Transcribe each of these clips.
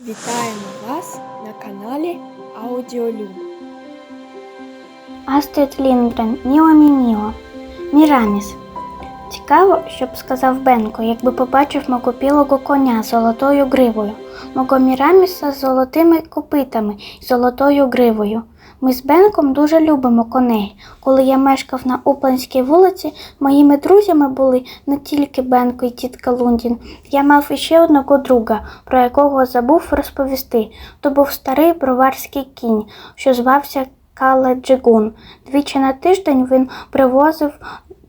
Вітаємо вас на каналі Аудіолюб. Астрид Лінгрен, Міо Мі Міо. Міраміс. Цікаво, що б сказав Бенко, якби побачив макопілого коня з золотою гривою, мого Міраміса з золотими копитами і золотою гривою. Ми з Бенком дуже любимо коней. Коли я мешкав на Упланській вулиці, моїми друзями були не тільки Бенко і тітка Лундін. Я мав іще одного друга, про якого забув розповісти. То був старий броварський кінь, що звався Кала Джигун. Двічі на тиждень він привозив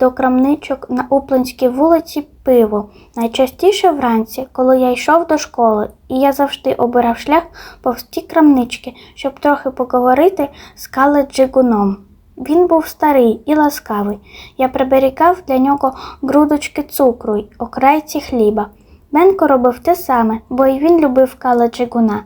до крамничок на Уплинській вулиці пиво. Найчастіше вранці, коли я йшов до школи, і я завжди обирав шлях повз ті крамнички, щоб трохи поговорити з Кале Джигуном. Він був старий і ласкавий. Я приберігав для нього грудочки цукру й окрайці хліба. Бенко робив те саме, бо і він любив Кала Джигуна.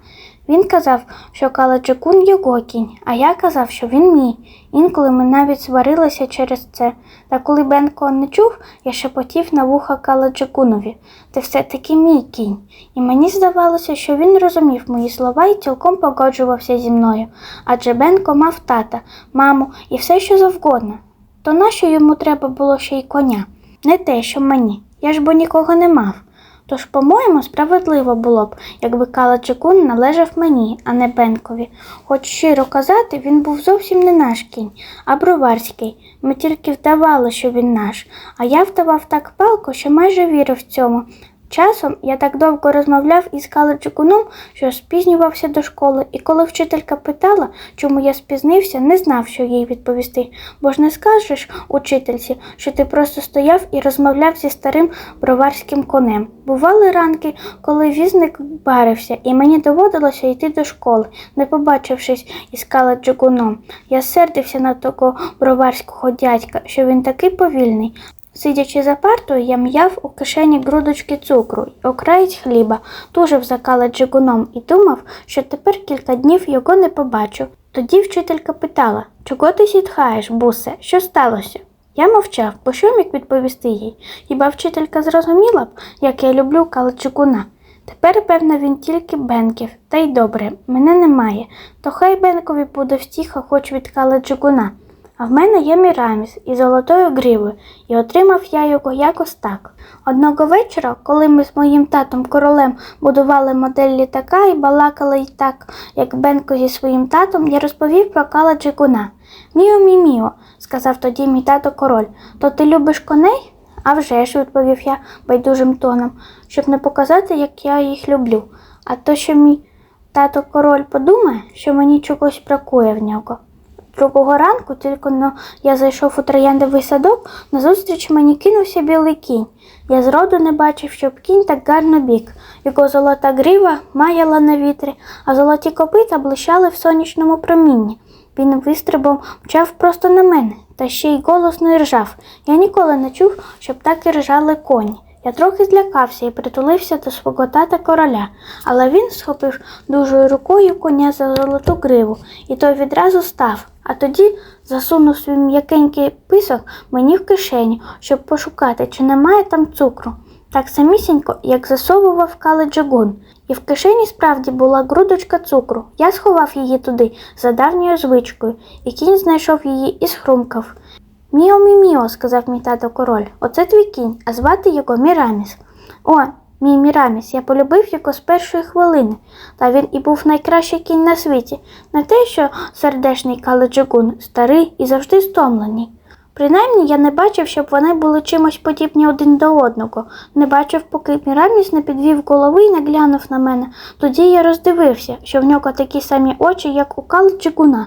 Він казав, що Кала його кінь, а я казав, що він мій. Інколи ми навіть сварилися через це. Та коли Бенко не чув, я шепотів на вуха Кала Джигунові. Ти все-таки мій кінь. І мені здавалося, що він розумів мої слова і цілком погоджувався зі мною. Адже Бенко мав тата, маму і все, що завгодно. То нащо йому треба було ще й коня? Не те, що мені. Я ж бо нікого не мав. Тож, по-моєму, справедливо було б, якби Кала Чекун належав мені, а не Бенкові. Хоч щиро казати, він був зовсім не наш кінь, а броварський. Ми тільки вдавали, що він наш, а я вдавав так палко, що майже вірив цьому. Часом я так довго розмовляв із Каличикуном, що спізнювався до школи, і коли вчителька питала, чому я спізнився, не знав, що їй відповісти. Бо ж не скажеш учительці, що ти просто стояв і розмовляв зі старим броварським конем. Бували ранки, коли візник барився, і мені доводилося йти до школи, не побачившись із Каличикуном. Я сердився на того броварського дядька, що він такий повільний. Сидячи за партою, я м'яв у кишені грудочки цукру й окраєць хліба, тужив за каледжигуном і думав, що тепер кілька днів його не побачу. Тоді вчителька питала, чого ти сітхаєш, бусе, що сталося? Я мовчав, бо що міг відповісти їй? Хіба вчителька зрозуміла б, як я люблю каледжигуна? Тепер, певно, він тільки Бенків, та й добре, мене немає, то хай Бенкові буде втіха хоч від каледжигуна. А в мене є міраміс із золотою гривою, і отримав я його якось так. Одного вечора, коли ми з моїм татом королем будували модель літака і балакали й так, як Бенко зі своїм татом, я розповів про Кала Джигуна. Міо мі міо, сказав тоді мій тато король, то ти любиш коней? «А вже ж», – відповів я байдужим тоном, щоб не показати, як я їх люблю. А то, що мій тато король подумає, що мені чогось бракує в нього. Другого ранку, тільки но я зайшов у трояндовий садок, назустріч мені кинувся білий кінь. Я зроду не бачив, щоб кінь так гарно бік. Його золота грива маяла на вітрі, а золоті копита блищали в сонячному промінні. Він вистрибом мчав просто на мене, та ще й голосно іржав. Я ніколи не чув, щоб так іржали коні. Я трохи злякався і притулився до свого тата короля, але він схопив дужою рукою коня за золоту гриву, і той відразу став, а тоді засунув свій м'якенький писок мені в кишеню, щоб пошукати, чи немає там цукру. Так самісінько, як засовував кали джагун. І в кишені справді була грудочка цукру. Я сховав її туди за давньою звичкою, і кінь знайшов її і схрумкав. Міо міміо, сказав мій тато король. Оце твій кінь, а звати його Міраміс. О, мій Міраміс, я полюбив його з першої хвилини, та він і був найкращий кінь на світі, не те, що сердешний каледжигун, старий і завжди стомлений. Принаймні я не бачив, щоб вони були чимось подібні один до одного. Не бачив, поки Міраміс не підвів голови і не глянув на мене. Тоді я роздивився, що в нього такі самі очі, як у калчикуна,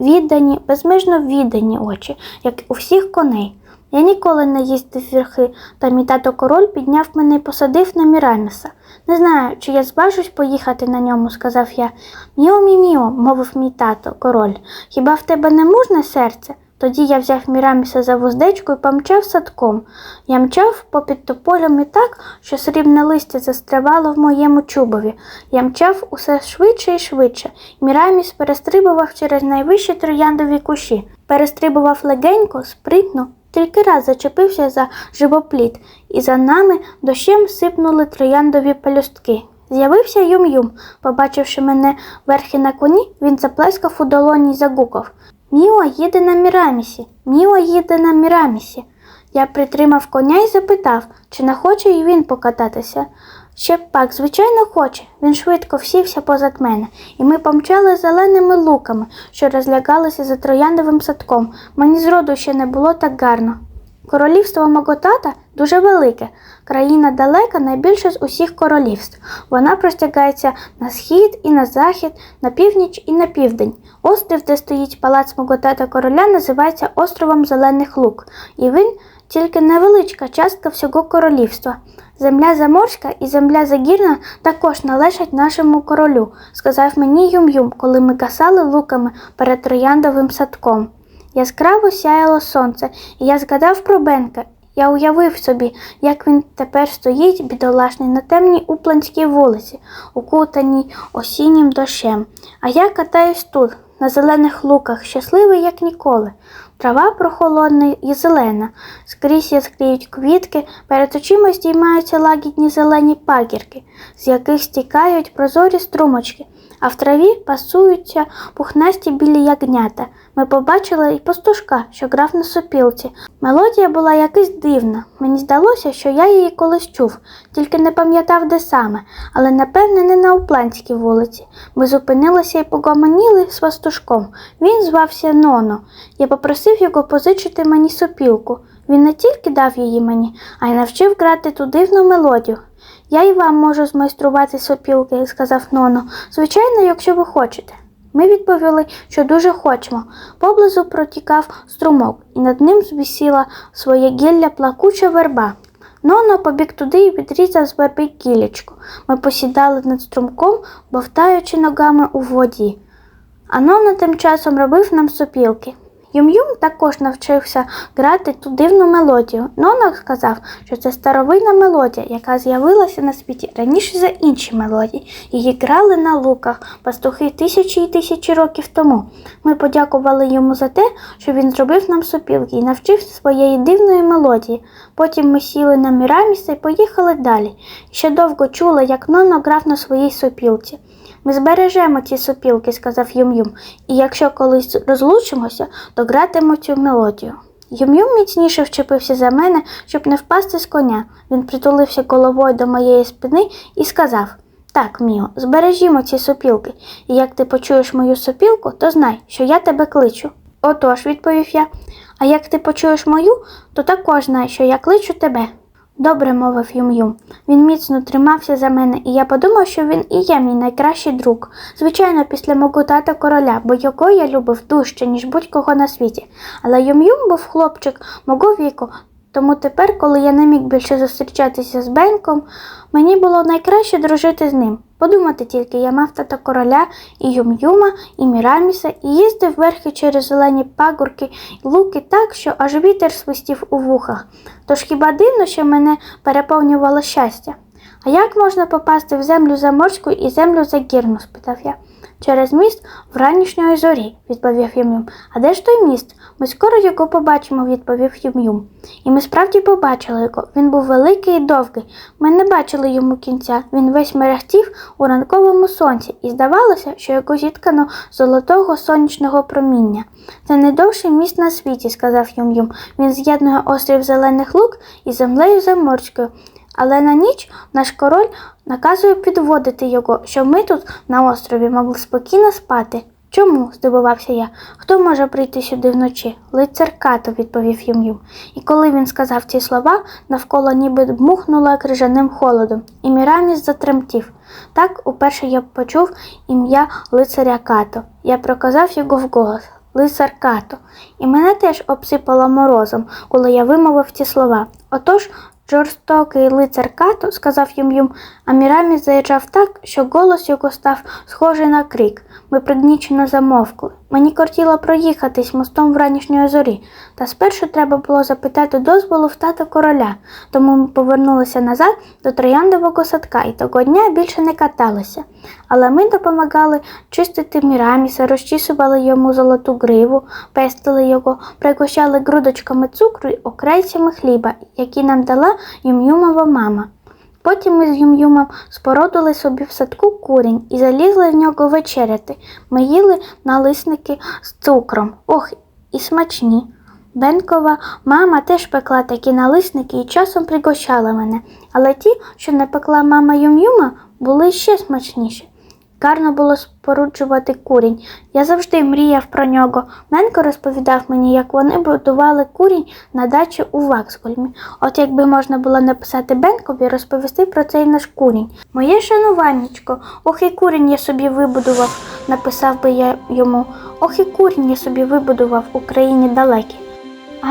віддані, безмежно віддані очі, як у всіх коней. Я ніколи не їздив вірхи, та мій тато король підняв мене і посадив на Міраміса. Не знаю, чи я зважусь поїхати на ньому, сказав я. Міо мі міо, мовив мій тато король. Хіба в тебе не мужне серце? Тоді я взяв Міраміса за вуздечку і помчав садком. Я мчав попід тополем і так, що срібне листя застрявало в моєму чубові. Я мчав усе швидше і швидше. Міраміс перестрибував через найвищі трояндові кущі. Перестрибував легенько, спритно, тільки раз зачепився за живопліт, і за нами дощем сипнули трояндові пелюстки. З'явився Юм-Юм. Побачивши мене верхи на коні, він заплескав у долоні й загукав. Міо їде на Мірамісі, Міла їде на Мірамісі. Я притримав коня і запитав, чи не хоче й він покататися. Ще пак, звичайно, хоче. Він швидко всівся позад мене, і ми помчали зеленими луками, що розлягалися за трояндовим садком. Мені зроду ще не було так гарно. Королівство мого тата дуже велике. Країна далека найбільше з усіх королівств. Вона простягається на схід і на захід, на північ і на південь. Острів, де стоїть палац мого тата короля, називається островом Зелених Лук, і він тільки невеличка частка всього королівства. Земля заморська і земля загірна також належать нашому королю, сказав мені Юм-Юм, коли ми касали луками перед трояндовим садком. Яскраво сяяло сонце, і я згадав про Бенка. Я уявив собі, як він тепер стоїть бідолашний на темній упланській вулиці, укутаній осіннім дощем. А я катаюсь тут, на зелених луках, щасливий, як ніколи. Трава прохолодна і зелена, скрізь яскріють квітки, перед очима здіймаються лагідні зелені пагірки, з яких стікають прозорі струмочки, а в траві пасуються пухнасті білі ягнята. Ми побачили і пастушка, що грав на сопілці. Мелодія була якась дивна. Мені здалося, що я її колись чув, тільки не пам'ятав, де саме, але напевне не на Упланській вулиці. Ми зупинилися і погомоніли з пастушком. Він звався Ноно. Я попросив його позичити мені сопілку. Він не тільки дав її мені, а й навчив грати ту дивну мелодію. Я і вам можу змайструвати сопілки, сказав Ноно. Звичайно, якщо ви хочете. Ми відповіли, що дуже хочемо. Поблизу протікав струмок, і над ним звісіла своє гілля плакуча верба. Ноно побіг туди і відрізав з верби гілячку. Ми посідали над струмком, бовтаючи ногами у воді. А Ноно тим часом робив нам сопілки. Юм-Юм також навчився грати ту дивну мелодію. Ноно сказав, що це старовинна мелодія, яка з'явилася на світі раніше за інші мелодії. Її грали на луках пастухи тисячі і тисячі років тому. Ми подякували йому за те, що він зробив нам сопілки і навчив своєї дивної мелодії. Потім ми сіли на Міраміса і поїхали далі. Ще довго чули, як Ноно грав на своїй сопілці. Ми збережемо ці сопілки, сказав Юм-Юм, і якщо колись розлучимося, то гратимемо цю мелодію. Юм-Юм міцніше вчепився за мене, щоб не впасти з коня. Він притулився головою до моєї спини і сказав Так, Міо, збережімо ці сопілки, і як ти почуєш мою сопілку, то знай, що я тебе кличу. Отож, відповів я, а як ти почуєш мою, то також знай, що я кличу тебе. Добре, мовив Юм-Юм. Він міцно тримався за мене, і я подумав, що він і є мій найкращий друг. Звичайно, після мого тата короля, бо його я любив дужче, ніж будь-кого на світі. Але Юм-Юм був хлопчик мого віку, тому тепер, коли я не міг більше зустрічатися з Бенком, мені було найкраще дружити з ним. Подумати тільки, я мав тата короля і Юм-Юма, і Міраміса, і їздив верхи через зелені пагорки і луки так, що аж вітер свистів у вухах. Тож хіба дивно, що мене переповнювало щастя? А як можна попасти в землю заморську і землю загірну? спитав я. Через міст в ранішньої зорі, відповів Юм-Юм. А де ж той міст? Ми скоро його побачимо, відповів Юм-Юм. І ми справді побачили його. Він був великий і довгий. Ми не бачили йому кінця. Він весь мерехтів у ранковому сонці, і здавалося, що його зіткано золотого сонячного проміння. Це найдовший міст на світі, сказав Юм-Юм. Він з'єднує острів Зелених Лук із землею Заморською. Але на ніч наш король наказує підводити його, щоб ми тут на острові могли спокійно спати. Чому? здивувався я. Хто може прийти сюди вночі? Лицар Като, відповів Юм-Юм. І коли він сказав ці слова, навколо ніби дмухнуло крижаним холодом, і Міраміс затремтів. Так уперше я почув ім'я лицаря Като. Я проказав його вголос. Лицар Като. І мене теж обсипало морозом, коли я вимовив ці слова. Отож, Жорстокий лицар Като, сказав їм їм, а Мірамі заїжджав так, що голос його став схожий на крик. Ми пригнічено замовкли. Мені кортіло проїхатись мостом вранішньої зорі, та спершу треба було запитати дозволу в тата короля, тому ми повернулися назад до трояндового садка і того дня більше не каталися. Але ми допомагали чистити Міраміса, розчісували йому золоту гриву, пестили його, пригощали грудочками цукру й окрейцями хліба, які нам дала Юм-Юмова мама. Потім ми з Юм-Юмом спородили собі в садку курінь і залізли в нього вечеряти. Ми їли налисники з цукром. Ох, і смачні. Бенкова мама теж пекла такі налисники і часом пригощала мене, але ті, що не пекла мама Юм-Юма, були ще смачніші. Гарно було споруджувати курінь. Я завжди мріяв про нього. Менко розповідав мені, як вони будували курінь на дачі у Ваксгольмі. От якби можна було написати Бенкові розповісти про цей наш курінь. Моє шануваннячко, ох і курінь я собі вибудував, написав би я йому. Ох і курінь я собі вибудував у країні далекій.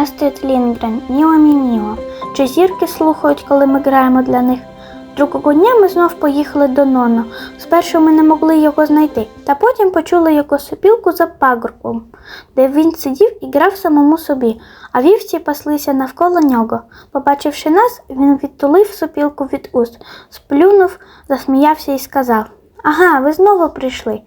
Астрид Лінгрен, Міо мі Чи зірки слухають, коли ми граємо для них? Другого дня ми знов поїхали до Ноно. Спершу ми не могли його знайти, та потім почули його сопілку за пагорбом, де він сидів і грав самому собі, а вівці паслися навколо нього. Побачивши нас, він відтулив сопілку від уст, сплюнув, засміявся і сказав Ага, ви знову прийшли.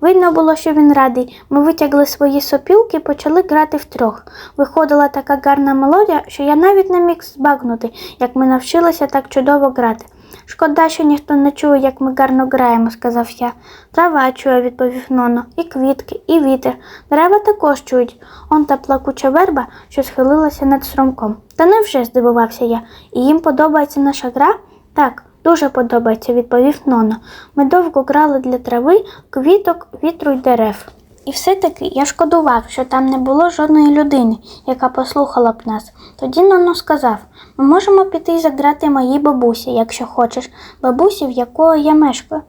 Видно було, що він радий. Ми витягли свої сопілки і почали грати втрьох. Виходила така гарна мелодія, що я навіть не міг збагнути, як ми навчилися так чудово грати. Шкода, що ніхто не чує, як ми гарно граємо, сказав я. Трава чує, відповів Ноно, і квітки, і вітер. Дерева також чують. Он та плакуча верба, що схилилася над стромком. Та невже, здивувався я, і їм подобається наша гра? Так, дуже подобається, відповів Ноно. Ми довго грали для трави, квіток, вітру й дерев. І все-таки я шкодував, що там не було жодної людини, яка послухала б нас. Тоді Ноно сказав: ми можемо піти і заграти моїй бабусі, якщо хочеш, бабусі, в якої я мешкаю.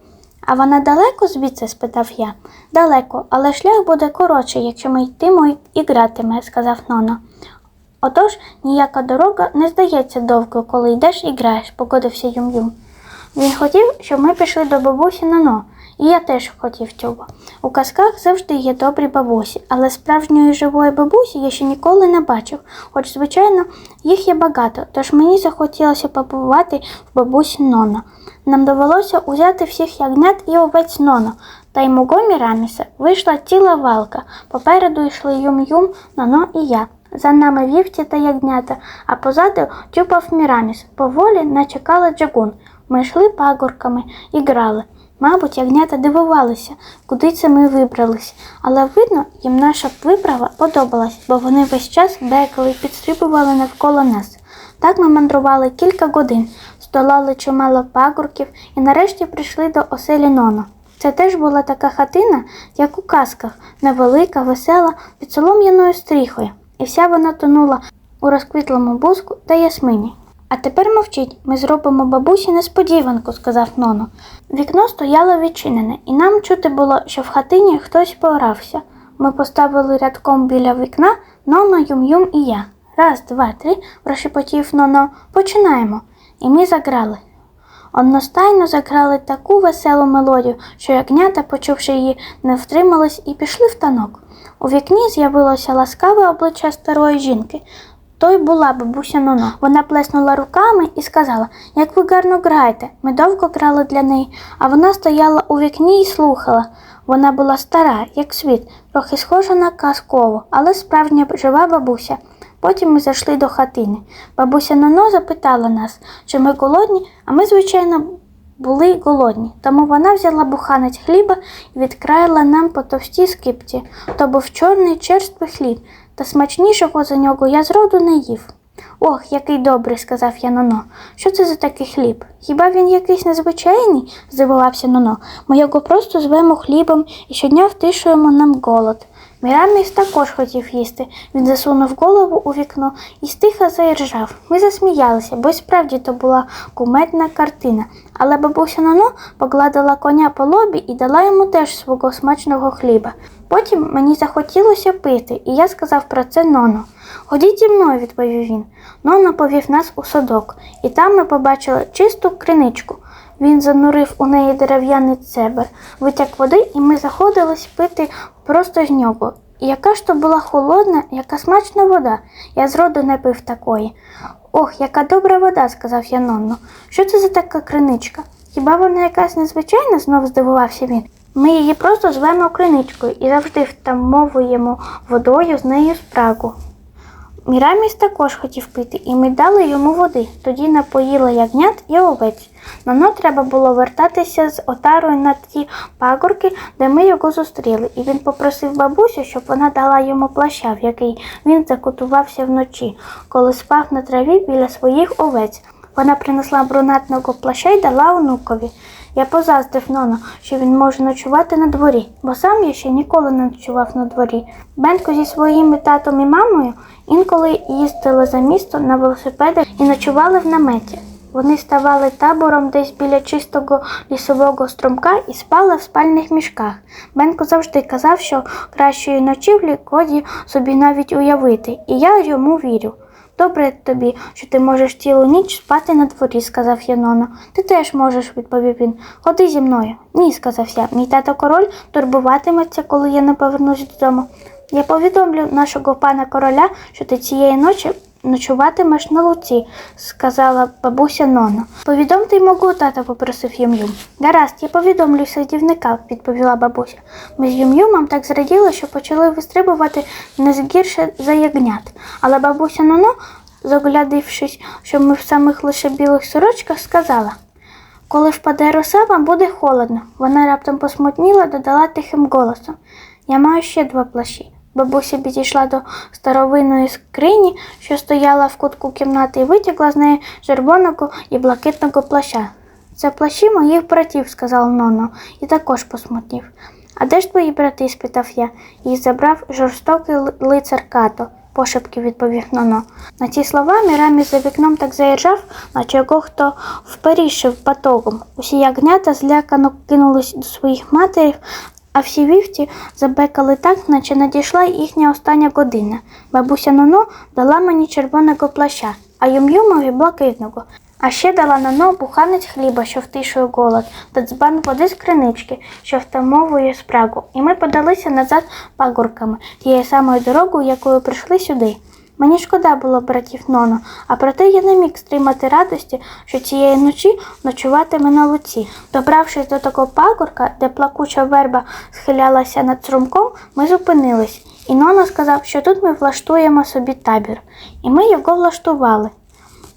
А вона далеко звідси? спитав я. Далеко, але шлях буде коротший, якщо ми йтимо і гратиме, сказав Ноно. Отож ніяка дорога не здається довгою, коли йдеш і граєш, погодився Юм-Юм. Він хотів, щоб ми пішли до бабусі Нано, і я теж хотів цього. У казках завжди є добрі бабусі, але справжньої живої бабусі я ще ніколи не бачив, хоч, звичайно, їх є багато, тож мені захотілося побувати в бабусі Ноно. Нам довелося узяти всіх ягнят і овець Ноно, та й мого Міраміса вийшла ціла валка. Попереду йшли Юм-Юм, Ноно і я. За нами вівці та ягнята, а позаду тюпав Міраміс. Поволі начекала джагун. Ми йшли пагорками і грали. Мабуть, ягнята дивувалися, куди це ми вибрались, але видно, їм наша виправа подобалась, бо вони весь час бекали і підстрибували навколо нас. Так ми мандрували кілька годин, здолали чимало пагорків і нарешті прийшли до оселі Ноно. Це теж була така хатина, як у казках, невелика, весела, під солом'яною стріхою, і вся вона тонула у розквітлому буску та ясмині. А тепер мовчіть, ми зробимо бабусі несподіванку, сказав Ноно. Вікно стояло відчинене, і нам чути було, що в хатині хтось поорався. Ми поставили рядком біля вікна Ноно, Юм-Юм і я. Раз, два, три, прошепотів Ноно. Починаємо. І ми заграли. Одностайно заграли таку веселу мелодію, що ягнята, почувши її, не втримались і пішли в танок. У вікні з'явилося ласкаве обличчя старої жінки. То й була бабуся Ноно. Вона плеснула руками і сказала, як ви гарно граєте. Ми довго грали для неї, а вона стояла у вікні і слухала. Вона була стара, як світ, трохи схожа на казкову, але справжня жива бабуся. Потім ми зайшли до хатини. Бабуся Ноно запитала нас, чи ми голодні, а ми, звичайно, були голодні, тому вона взяла буханець хліба і відкраїла нам по товстій скипці. То був чорний черствий хліб, та смачнішого за нього я зроду не їв. Ох, який добрий, сказав я Ноно. Що це за такий хліб? Хіба він якийсь незвичайний? здивувався Ноно. Ми його просто звемо хлібом і щодня втишуємо нам голод. Міраміс також хотів їсти. Він засунув голову у вікно і стиха заіржав. Ми засміялися, бо справді то була кумедна картина. Але бабуся Ноно погладила коня по лобі і дала йому теж свого смачного хліба. Потім мені захотілося пити, і я сказав про це Ноно. Ходіть зі мною, відповів він. Ноно повів нас у садок, і там ми побачили чисту криничку. Він занурив у неї дерев'яний цебер, витяг води, і ми заходились пити просто з нього. І яка ж то була холодна, яка смачна вода. Я зроду не пив такої. Ох, яка добра вода, сказав я Нонно. Що це за така криничка? Хіба вона якась незвичайна? знов здивувався він. Ми її просто звемо криничкою і завжди втамовуємо водою з нею спрагу. Міраміс також хотів пити, і ми дали йому води. Тоді напоїли ягнят і овець. Ноно треба було вертатися з отарою на ті пагорки, де ми його зустріли, і він попросив бабусю, щоб вона дала йому плаща, в який він закутувався вночі, коли спав на траві біля своїх овець. Вона принесла брунатного плаща й дала онукові. Я позаздрив Ноно, що він може ночувати на дворі, бо сам я ще ніколи не ночував на дворі. Бенко зі своїми татом і мамою інколи їздили за місто на велосипедах і ночували в наметі. Вони ставали табором десь біля чистого лісового струмка і спали в спальних мішках. Бенко завжди казав, що кращої ночівлі годі собі навіть уявити, і я йому вірю. Добре тобі, що ти можеш цілу ніч спати на дворі, сказав Янона. Ти теж можеш, відповів він. Ходи зі мною. Ні, сказав я. Мій тато король турбуватиметься, коли я не повернусь додому. Я повідомлю нашого пана короля, що ти цієї ночі ночуватимеш на луці, сказала бабуся Нона. Повідомте й мого тата, попросив Юм-Юм. Гаразд, я повідомлю садівника, відповіла бабуся. Ми з Юм-Юмом так зраділи, що почали вистрибувати не згірше за ягнят. Але бабуся Ноно, заглядившись, що ми в самих лише білих сорочках, сказала. Коли впаде роса, вам буде холодно. Вона раптом посмутніла, додала тихим голосом. Я маю ще два плащі. Бабуся підійшла до старовинної скрині, що стояла в кутку кімнати, і витягла з неї червоного і блакитного плаща. Це плащі моїх братів, сказав Ноно, і також посмутнів. А де ж твої брати? спитав я. Їх забрав жорстокий лицар Като, пошепки відповів Ноно. На ці слова Міраміс за вікном так заіржав, наче його хто вперішив батогом. Усі ягнята злякано кинулись до своїх матерів, а всі вівці забекали так, наче надійшла їхня остання година. Бабуся Ноно дала мені червоного плаща, а Юм-Юмові блакитного. А ще дала Ноно буханець хліба, що втишує голод, та дзбан води з кринички, що втамовує спрагу. І ми подалися назад пагорками, тією самою дорогою, якою прийшли сюди. Мені шкода було братів Ноно, а проте я не міг стримати радості, що цієї ночі ночуватиме на луці. Добравшись до такого пагорка, де плакуча верба схилялася над струмком, ми зупинились. І Ноно сказав, що тут ми влаштуємо собі табір. І ми його влаштували.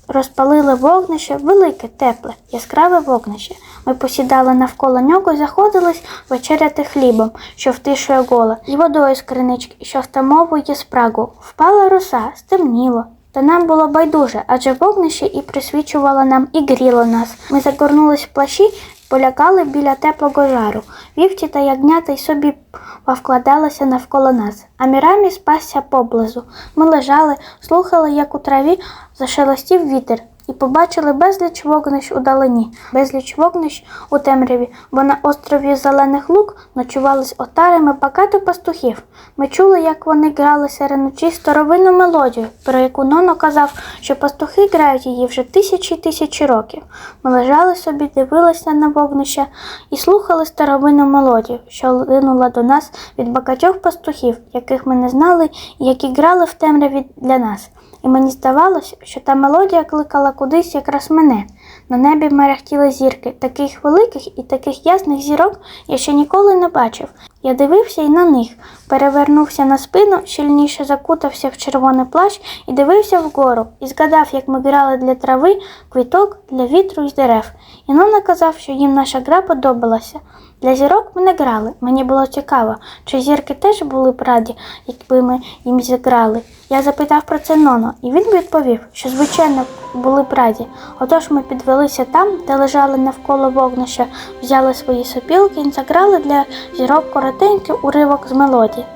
Розпалили вогнище, велике, тепле, яскраве вогнище. Ми посідали навколо нього і заходились вечеряти хлібом, що втишує гола, і водою з кринички, що втамовує спрагу. Впала роса, стемніло. Та нам було байдуже, адже вогнище і присвічувало нам, і гріло нас. Ми загорнулись в плащі, полякали біля теплого жару. Вівці та ягнята й собі повкладалися навколо нас, а Мірамі спасся поблизу. Ми лежали, слухали, як у траві зашелестів вітер, і побачили безліч вогнищ у далині, безліч вогнищ у темряві, бо на острові Зелених Лук ночували з отарами багато пастухів. Ми чули, як вони грали серед ночі старовинну мелодію, про яку Ноно казав, що пастухи грають її вже тисячі тисячі років. Ми лежали собі, дивилися на вогнище і слухали старовинну мелодію, що линула до нас від багатьох пастухів, яких ми не знали і які грали в темряві для нас. І мені здавалося, що та мелодія кликала кудись якраз мене. На небі мерехтіли зірки, таких великих і таких ясних зірок я ще ніколи не бачив. Я дивився і на них, перевернувся на спину, щільніше закутався в червоний плащ і дивився вгору, і згадав, як ми грали для трави, квіток, для вітру і дерев. І Нона казав, що їм наша гра подобалася. Для зірок ми не грали. Мені було цікаво, чи зірки теж були б раді, якби ми їм зіграли. Я запитав про це Ноно, і він відповів, що звичайно були б раді. Отож ми підвелися там, де лежали навколо вогнища, взяли свої сопілки і заграли для зірок коротенький уривок з мелодії.